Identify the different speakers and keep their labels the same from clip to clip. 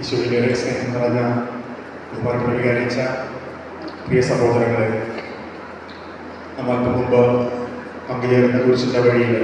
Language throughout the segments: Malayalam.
Speaker 1: ഈശോയിലേറെ സ്നേഹം നിറഞ്ഞ ബഹുമാനപ്പെട്ട വികാരിച്ച പ്രിയ സഹോദരങ്ങളെ നമ്മൾക്ക് മുമ്പ് പങ്കുചേരുന്ന കുരിശിന്റെ വഴിയിൽ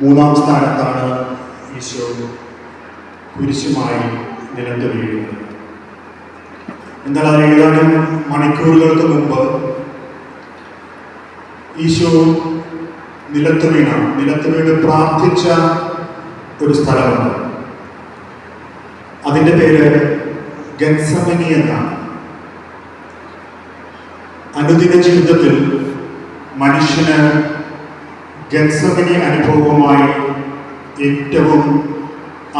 Speaker 1: മൂന്നാം സ്ഥാനത്താണ് ഈശോ കുരിശുമായി നിലത്ത് വീഴുന്നത്. എന്നാൽ ഏതാനും മണിക്കൂറുകൾക്ക് മുമ്പ് ഈശോ നിലത്ത് വീണ നിലത്ത് വീണ് പ്രാർത്ഥിച്ച ഒരു സ്ഥലമുണ്ട്. അതിന്റെ പേര് ഗൻസമനി എന്നാണ്. അനുദിന ജീവിതത്തിൽ മനുഷ്യന് ഗൻസമനി അനുഭവവുമായി ഏറ്റവും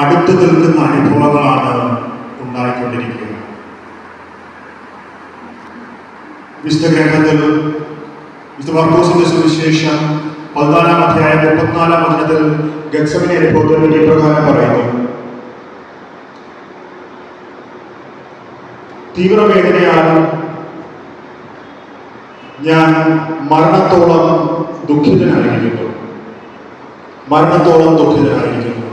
Speaker 1: അടുത്തു നിൽക്കുന്ന അനുഭവങ്ങളാണ് ഉണ്ടായിക്കൊണ്ടിരിക്കുന്നത്. വിശുദ്ധ ഗ്രന്ഥത്തിൽ സുവിശേഷം പതിനാലാം അധ്യായം മുപ്പത്തിനാലാം അധ്യായത്തിൽ ഗൻസമനി അനുഭവത്തെ പറ്റി പ്രകാരം പറയുന്നു. തീവ്രവേദനയാൽ ഞാൻ മരണത്തോളം ദുഃഖിതനായിരിക്കുന്നു. മരണത്തോളം ദുഃഖിതനായിരിക്കുന്നു.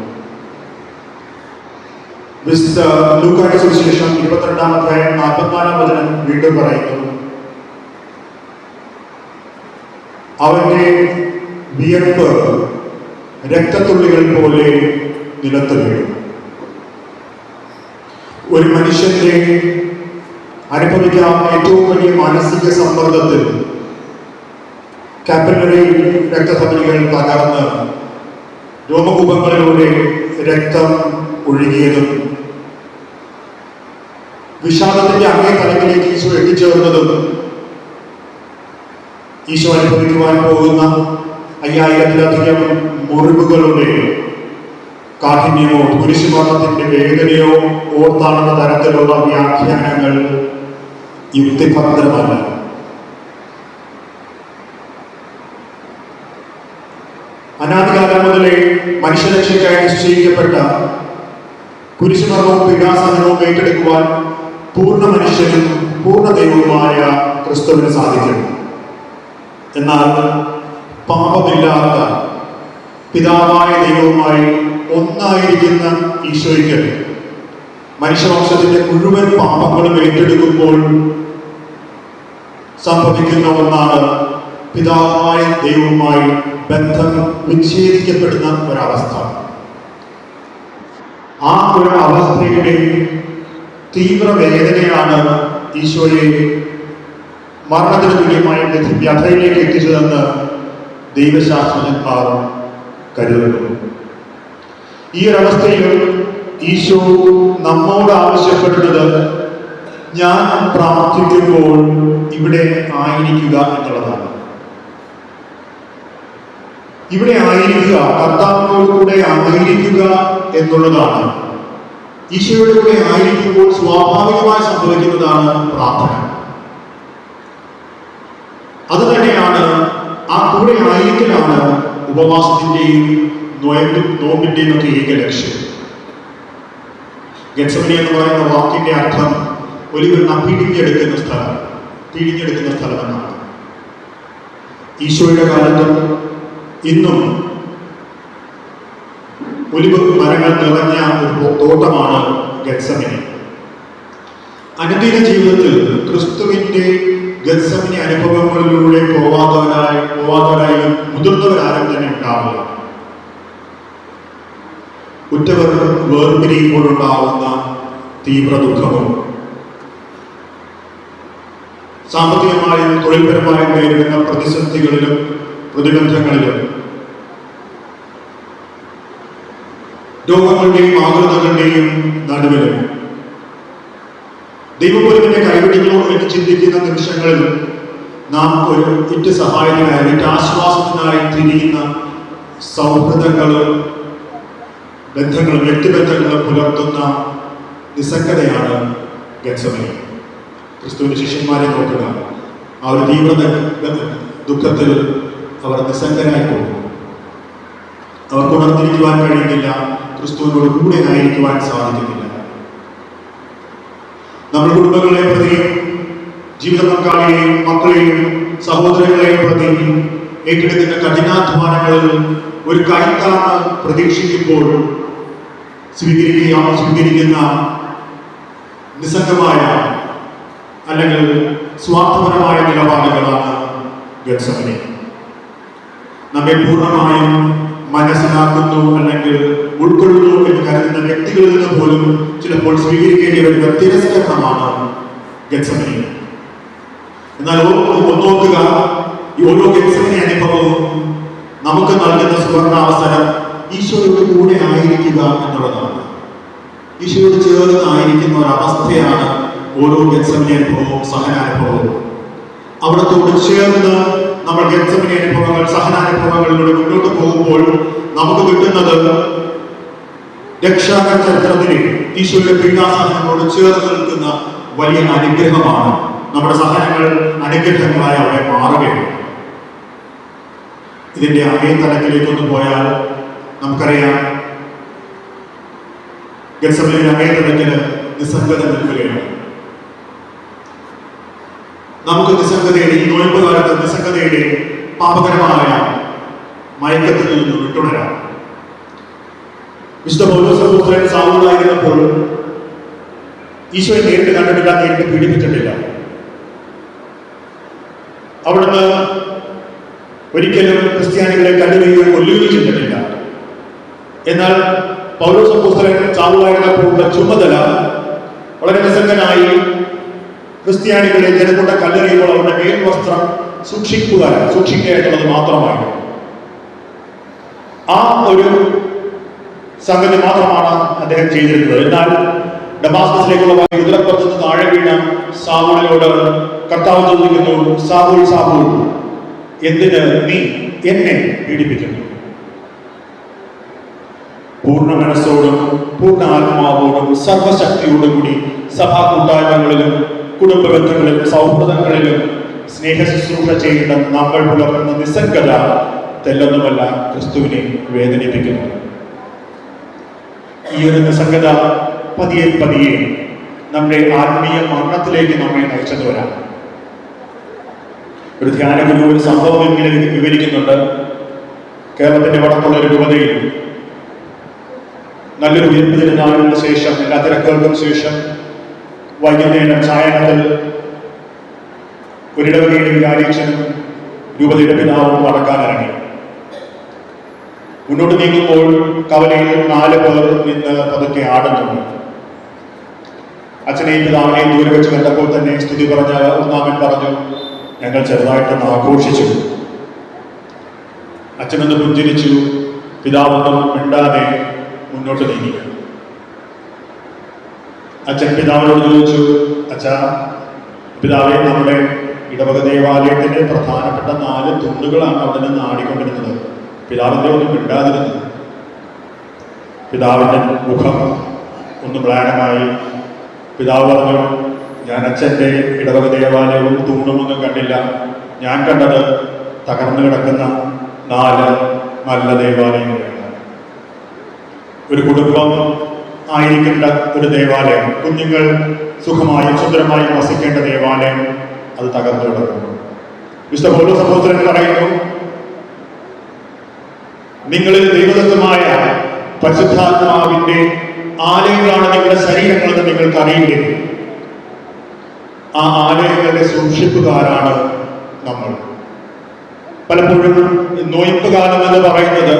Speaker 1: വിശുദ്ധ സുവിശേഷം ഇരുപത്തിരണ്ടാം അധ്യായം നാൽപ്പത്തിനാലാം വചനം വീണ്ടും പറയുന്നു. അവന്റെ വിയർപ്പ് രക്തത്തുള്ളികൾ പോലെ നിലത്ത് വീഴും ഒരു മനുഷ്യന്റെ അനുഭവിക്കാവുന്ന ഏറ്റവും വലിയ മാനസിക സമ്മർദ്ദത്തിൽ. കാപ്പിലറി രക്തധമനികൾ തകർന്ന് രോമകൂപങ്ങളിലൂടെ രക്തം ഒഴുകിയതും വിഷാദത്തിന്റെ അങ്ങേ തലത്തിലേക്ക് ഈശോ എത്തിച്ചേർന്നതും ഈശോ അനുഭവിക്കുവാൻ പോകുന്ന അയ്യായിരത്തിലധികം മുറിവുകളുടെ കാഠിന്യമോ കുരിശുമരണത്തിന്റെ വേദനയോ ഓർത്താണെന്ന തരത്തിലുള്ള വ്യാഖ്യാനങ്ങൾ യുക്തിഭദ്രമല്ല അനാദികാലം മുതലേ മനുഷ്യരക്ഷയ്ക്കായി നിശ്ചയിക്കപ്പെട്ട കുരിശുമരണവും പീഡാസഹനവും ഏറ്റെടുക്കുവാൻ പൂർണ മനുഷ്യനും പൂർണ ദൈവവുമായ ക്രിസ്തുവിന് സാധിക്കും. എന്നാൽ പാപമില്ലാത്ത പിതാവായ ദൈവവുമായി ഒന്നായിരിക്കുന്ന ഈശോയ്ക്ക് മനുഷ്യവംശത്തിന്റെ മുഴുവൻ പാപങ്ങളും ഏറ്റെടുക്കുമ്പോൾ സംഭവിക്കുന്ന ഒന്നാണ് പിതാവായ ദൈവവുമായി ബന്ധം വിച്ഛേദിക്കപ്പെടുന്ന ഒരവസ്ഥ. ആ ഒരു അവസ്ഥയുടെ തീവ്ര വേദനയാണ് ഈശോയെ മരണത്തിന് തുല്യമായ വ്യഥയിലേക്ക് എത്തിച്ചതെന്ന് ദൈവശാസ്ത്രജ്ഞന്മാർ കരുതുന്നു. ഈ ഒരവസ്ഥയിൽ ഈശോ നമ്മോട് ആവശ്യപ്പെടുന്നത് ഞാൻ പ്രാർത്ഥിക്കുമ്പോൾ ഇവിടെ ആയിരിക്കുക എന്നുള്ളതാണ്. ഇവിടെ ആയിരിക്കുക കർത്താവിനോട് കൂടെ ആയിരിക്കുക എന്നുള്ളതാണ്. ഈശോയുടെ കൂടെ ആയിരിക്കുമ്പോൾ സ്വാഭാവികമായി സംഭവിക്കുന്നതാണ് പ്രാർത്ഥന. അത് തന്നെയാണ് ആ കൂടെ ആയിരിക്കലാണ് ഉപവാസത്തിന്റെയും നോയമ്പ് നോമ്പിന്റെയും ഒക്കെ ഏക ലക്ഷ്യം. ഗത്സമനി എന്ന് പറയുന്ന വാക്കിന്റെ അർത്ഥം ഒരു നപ്പിടിഞ്ഞെടുക്കുന്ന സ്ഥലം. പിഴിഞ്ഞെടുക്കുന്ന സ്ഥലമെന്നാണ് ഈശോയുടെ കാലത്തും ഇന്നും ഒലിവ് മരങ്ങൾ നിറഞ്ഞ ഒരു തോട്ടമാണ് ഗത്സമിനി. അനുദിന ജീവിതത്തിൽ ക്രിസ്തുവിന്റെ ഗത്സമിനി അനുഭവങ്ങളിലൂടെ പോവാത്തവരായി പോവാത്തവരായി മുതിർന്നവരാരും തന്നെ ഉണ്ടാവുക ഉറ്റവർ വേർപിരിയുമ്പോഴുണ്ടാവുന്ന തീവ്ര ദുഃഖവും സാമ്പത്തികമായും തൊഴിൽപരമായും നേരിടുന്ന പ്രതിസന്ധികളിലും പ്രതിബന്ധങ്ങളിലും രോഗങ്ങളുടെയും ആകൃതങ്ങളുടെയും നടുവിലും ദൈവപുരത്തിന്റെ കൈവിടികളോട് ചിന്തിക്കുന്ന നിമിഷങ്ങളിൽ നാം ഒരു ഇറ്റ് സഹായത്തിനായി ഇറ്റ് ആശ്വാസത്തിനായി തിരിയുന്ന സൗഹൃദങ്ങളും ബന്ധങ്ങളും വ്യക്തിബന്ധങ്ങളും പുലർത്തുന്ന നിസ്സംഗതയാണ് ഗത്സമനി ക്രിസ്തുവിന്റെ ശിഷ്യന്മാരെ നോക്കുക ആ ഒരു തീവ്ര ദുഃഖത്തിൽ അവർ നിസ്സംഗരായി പോകും അവർക്ക് ഉണർന്നിരിക്കുവാൻ കഴിയുന്നില്ല ക്രിസ്തുവിനോട് കൂടെ ആയിരിക്കുവാൻ സാധിക്കുന്നില്ല. നമ്മുടെ കുടുംബങ്ങളെ പ്രതി ജീവിത പങ്കാളിയെയും മക്കളെയും സഹോദരങ്ങളെയും പ്രതി ഏറ്റെടുക്കുന്ന കഠിനാധ്വാനങ്ങളിൽ ഒരു കൈത്താന്ന് പ്രതീക്ഷിക്കുമ്പോൾ സ്വീകരിക്കുക സ്വീകരിക്കുന്ന നിസ്സംഗമായ അല്ലെങ്കിൽ സ്വാർത്ഥപരമായ നിലപാടുകളാണ് ഗഡ്സമനെ നമ്മെ പൂർണമായും മനസ്സിലാക്കുന്നു അല്ലെങ്കിൽ ഉൾക്കൊള്ളുന്നു എന്ന് കരുതുന്ന വ്യക്തികളിൽ നിന്ന് പോലും ചിലപ്പോൾ സ്വീകരിക്കേണ്ടി വരുന്ന തിരസ്കരണമാണ് ഗഡ്സമനെ എന്നാൽ ഒന്നോക്കുക ഈ ഓരോ ഗഡ്സമനെ അനുഭവവും നമുക്ക് നൽകുന്ന സുവർണ അവസരം ഈശോയുടെ കൂടെ ആയിരിക്കുക എന്നുള്ളതാണ്. ഈശോയോട് ചേർന്ന് ആയിരിക്കുന്ന ഒരു അവസ്ഥയാണ് ഓരോ ഗത്സമനി അനുഭവവും സഹനാനുഭവവും അവിടത്തോട് ചേർന്ന് നമ്മൾ ഗത്സമനി അനുഭവങ്ങൾ സഹനാനുഭവങ്ങളിലൂടെ മുന്നോട്ട് പോകുമ്പോൾ നമുക്ക് കിട്ടുന്നത് രക്ഷാ ചരിത്രത്തിൽ ഈശോയുടെ പീഡാസഹനങ്ങളോട് ചേർന്ന് നിൽക്കുന്ന വലിയ അനുഗ്രഹമാണ്. നമ്മുടെ സഹനങ്ങൾ അനുഗ്രഹങ്ങളായി അവിടെ മാറുകയാണ്. ഇതിന്റെ അങ്ങേ തലത്തിലേക്കൊന്ന് പോയാൽ നമുക്കറിയാം ഗത്സമനിൽ അങ്ങേ തലത്തിൽ നിസ്സംഗത നിൽക്കുകയാണ്. നമുക്ക് നിസ്സംഗതയുടെ ഈ നോയമ്പ് കാലത്ത് നിസ്സംഗതയുടെ പാപകരമായ മയക്കത്തിൽ നിന്ന് വിട്ടുണരാം. വിശുദ്ധ പൗലോസപുത്രൻ സാവൂളായിരുന്നപ്പോൾ ഈശോയെ നേരിട്ട് കണ്ടിട്ടില്ല നേരിട്ട് പീഡിപ്പിച്ചിട്ടില്ല. അവിടുന്ന് ഒരിക്കലും ക്രിസ്ത്യാനികളെ കല്ലുകയോ കൊല്ലുകയോ ചെയ്തിട്ടില്ല. എന്നാൽ പൗലോസപുത്രൻ സാവൂളായിരുന്നപ്പോഴുള്ള ചുമതല വളരെ നിസ്സംഗനായി ക്രിസ്ത്യാനികളെ ജനങ്ങളുടെ കല്ലെറിയുമ്പോൾ അവരുടെ മേൽവസ്ത്രം സൂക്ഷിക്കുക സൂക്ഷിക്കുക എന്നുള്ളത് മാത്രമാണ്. ആ ഒരു സംഗതി മാത്രമാണ് അദ്ദേഹം ചെയ്തിരുന്നത്. എന്നാൽ ഡമാസ്കസിലേക്കുള്ള ഉദരപ്പുറത്ത് നിന്ന് താഴെ വീണ സാവൂളിനോട് കർത്താവ് ചോദിക്കുന്നു സാവൂൾ സാവൂൾ എന്തിന് നീ എന്നെ പീഡിപ്പിക്കുന്നു? പൂർണ മനസ്സോടും പൂർണ ആത്മാവോടും സർവശക്തിയോടും കൂടി സഭാ കൂട്ടായ്മകളിലും കുടുംബ ബന്ധങ്ങളിലും സൗഹൃദങ്ങളിലും സ്നേഹ ശുശ്രൂഷ ചെയ്യുന്ന നമ്മൾ പുലർത്തുന്ന നിസ്സംഗത തെല്ലൊന്നുമല്ല ക്രിസ്തുവിനെ വേദനിപ്പിക്കുന്നു ഈ ഒരു നിസ്സംഗത പതിയെ പതിയെ നമ്മുടെ ആത്മീയ മരണത്തിലേക്ക് നമ്മെ നയിച്ചത് വരാം ഒരു ധ്യാന ഗുരു ഒരു സംഭവം ഇങ്ങനെ വിവരിക്കുന്നുണ്ട്. കേരളത്തിന്റെ വടക്കുള്ള ഒരു രൂപതയിൽ നല്ലൊരു ഉയർപ്പ് തിരുനാളിന് ശേഷം എല്ലാ തിരക്കുകൾക്കും ശേഷം വൈകുന്നേരം ചായണത്തിൽ ഒരിടവകയുടെ വികാരീക്ഷനും രൂപതയുടെ പിതാവും നടക്കാനിറങ്ങി മുന്നോട്ട് നീങ്ങുമ്പോൾ കവലയിൽ നാല് പേർ നിന്ന് പതുക്കെ ആടുന്നുണ്ട് അച്ഛനെയും പിതാവിനെയും ദൂരെ വെച്ച് കണ്ടപ്പോൾ തന്നെ സ്തുതി പറഞ്ഞ ഒന്നാമൻ പറഞ്ഞു ഞങ്ങൾ ചെറുതായിട്ടൊന്ന് ആഘോഷിച്ചു. അച്ഛനൊന്ന് പുഞ്ചിരിച്ചു പിതാവൊന്നും മിണ്ടാതെ മുന്നോട്ട് നീങ്ങി. അച്ഛൻ പിതാവിനോട് ചോദിച്ചു അച്ഛ പിതാവെ നമ്മുടെ ഇടവക ദേവാലയത്തിന്റെ പ്രധാനപ്പെട്ട നാല് തുണ്ടുകളാണ് അവിടെ നിന്ന് ആടിക്കൊണ്ടിരുന്നത് പിതാവിന്റെ ഒന്നും കിട്ടാതിരുന്നു പിതാവിന്റെ മുഖം ഒന്ന് മ്ലാനമായി. പിതാവ് പറഞ്ഞു ഞാൻ അച്ഛന്റെ ഇടവക ദേവാലയവും തൂണുമൊന്നും കണ്ടില്ല. ഞാൻ കണ്ടത് തകർന്നു കിടക്കുന്ന നാല് നല്ല ദേവാലയങ്ങളാണ്. ഒരു കുടുംബം ആയിരിക്കേണ്ട ഒരു ദേവാലയം. കുഞ്ഞുങ്ങൾ സുഖമായും സുന്ദരമായും വസിക്കേണ്ട ദേവാലയം അത് തകർന്നു കിടക്കുന്നു. വിശുദ്ധ ഓരോ സഹോദരൻ പറയുന്നു നിങ്ങളിൽ ദൈവദത്തമായ പരിശുദ്ധാത്മാവിന്റെ ആലയങ്ങളാണ് നിങ്ങളുടെ ശരീരങ്ങളെന്ന് നിങ്ങൾക്ക് അറിയില്ലേ? ആ ആലയങ്ങളുടെ സൂക്ഷിപ്പുകാരാണ് നമ്മൾ. പലപ്പോഴും നോയിപ്പ് കാലം എന്ന് പറയുന്നത്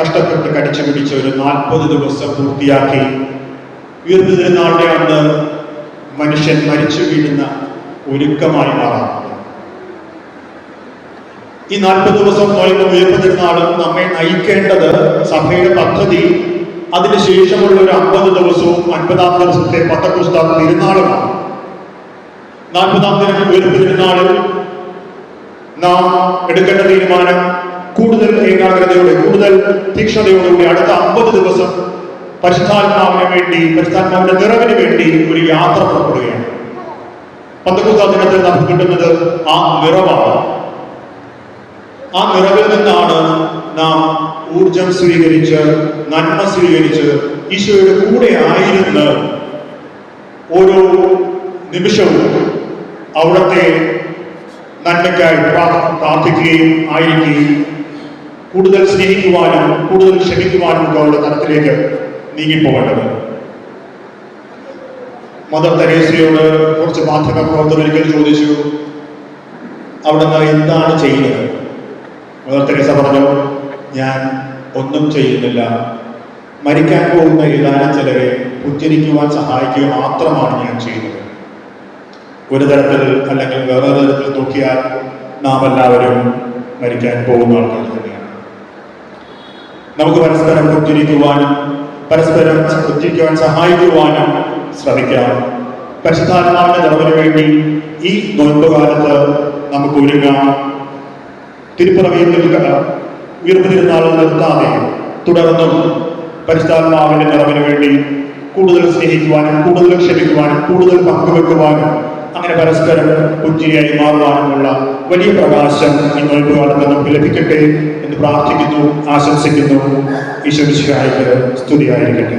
Speaker 1: കഷ്ടപ്പെട്ട് കടിച്ചു പിടിച്ച് ഒരു നാൽപ്പത് ദിവസം പൂർത്തിയാക്കി ഉയർന്നിരുന്നാളുടെ അന്ന് മനുഷ്യൻ മരിച്ചു വീഴുന്ന ഒരുക്കമായി മാറാറുണ്ട്. ഈ നാൽപ്പത് ദിവസം നോയമ്പ് ഉയർന്നിരുന്നാളും നമ്മെ നയിക്കേണ്ടത് സഭയുടെ പദ്ധതി അതിനുശേഷമുള്ള ഒരു അമ്പത് ദിവസവും അൻപതാം ദിവസത്തെ പത്തക്കുസ്താ തിരുനാളുമാണ്. നാൽപ്പതാം ദിനം ഉയർപ്പ് നാം എടുക്കേണ്ട തീരുമാനം കൂടുതൽ ഏകാഗ്രതയോടെ കൂടുതൽ തീക്ഷണതയോടുകൂടി അടുത്ത അമ്പത് ദിവസം പരിശുദ്ധാത്മാവിന് വേണ്ടി പരിശുദ്ധാത്മാവിന്റെ നിറവിന് വേണ്ടി ഒരു യാത്ര പുറപ്പെടുകയാണ്. പന്തക്കുസ്താ ദിനത്തിൽ നമുക്ക് കിട്ടുന്നത് ആ നിറവാണ്. ആ നിറവിൽ നിന്നാണ് നാം ഊർജം സ്വീകരിച്ച് നന്മ സ്വീകരിച്ച് ഈശോയുടെ കൂടെ ആയിരുന്ന് ഓരോ നിമിഷവും അവിടുത്തെ നന്മയ്ക്കായി പ്രാ- പ്രാർത്ഥിക്കുകയും ആയിരിക്കുകയും കൂടുതൽ സ്നേഹിക്കുവാനും കൂടുതൽ ക്ഷമിക്കുവാനും ഒക്കെ ഉള്ള തരത്തിലേക്ക് നീങ്ങിപ്പോകേണ്ടത്. മദർ തെരേസയോട് കുറച്ച് മാധ്യമ പ്രവർത്തകർ ഒരിക്കൽ ചോദിച്ചു. അവിടുന്ന് എന്താണ് ചെയ്യുന്നത്? മദർ തെരേസ പറഞ്ഞു ഞാൻ ഒന്നും ചെയ്യുന്നില്ല. മരിക്കാൻ പോകുന്ന ഏതാനും ചിലരെ പുഞ്ചരിക്കുവാൻ സഹായിക്കുക മാത്രമാണ് ഞാൻ ചെയ്യുന്നത്. ഒരു തരത്തിൽ അല്ലെങ്കിൽ വേറൊരു തരത്തിൽ നോക്കിയാൽ നാം എല്ലാവരും മരിക്കാൻ പോകുന്ന ആൾക്കാർ തന്നെയാണ്. നമുക്ക് പരസ്പരം പുഞ്ചരിക്കുവാനും പരസ്പരം പുഞ്ചരിക്കുവാൻ സഹായിക്കുവാനും ശ്രമിക്കാം. പരിശുദ്ധാത്മാവിന്റെ നിറവിന് വേണ്ടി ഈ നോൻപുകാലത്ത് കാലത്ത് നമുക്ക് ഒരുങ്ങാം. തിരുപ്പിറവിയിൽ തിരുനാളിൽ നിർത്താതെ തുടർന്നും പരിശുദ്ധാത്മാവിന്റെ നിറവിന് വേണ്ടി കൂടുതൽ സ്നേഹിക്കുവാനും കൂടുതൽ ക്ഷമിക്കുവാനും കൂടുതൽ പങ്കുവെക്കുവാനും അങ്ങനെ പരസ്പരം പുഞ്ചിരിയായി മാറുവാനുമുള്ള വലിയ പ്രകാശം നോയമ്പ് കാലത്ത് നമുക്ക് ലഭിക്കട്ടെ എന്ന് പ്രാർത്ഥിക്കുന്നു ആശംസിക്കുന്നു. ഈശ്വരിശായിക്ക് സ്തുതിയായിരിക്കട്ടെ.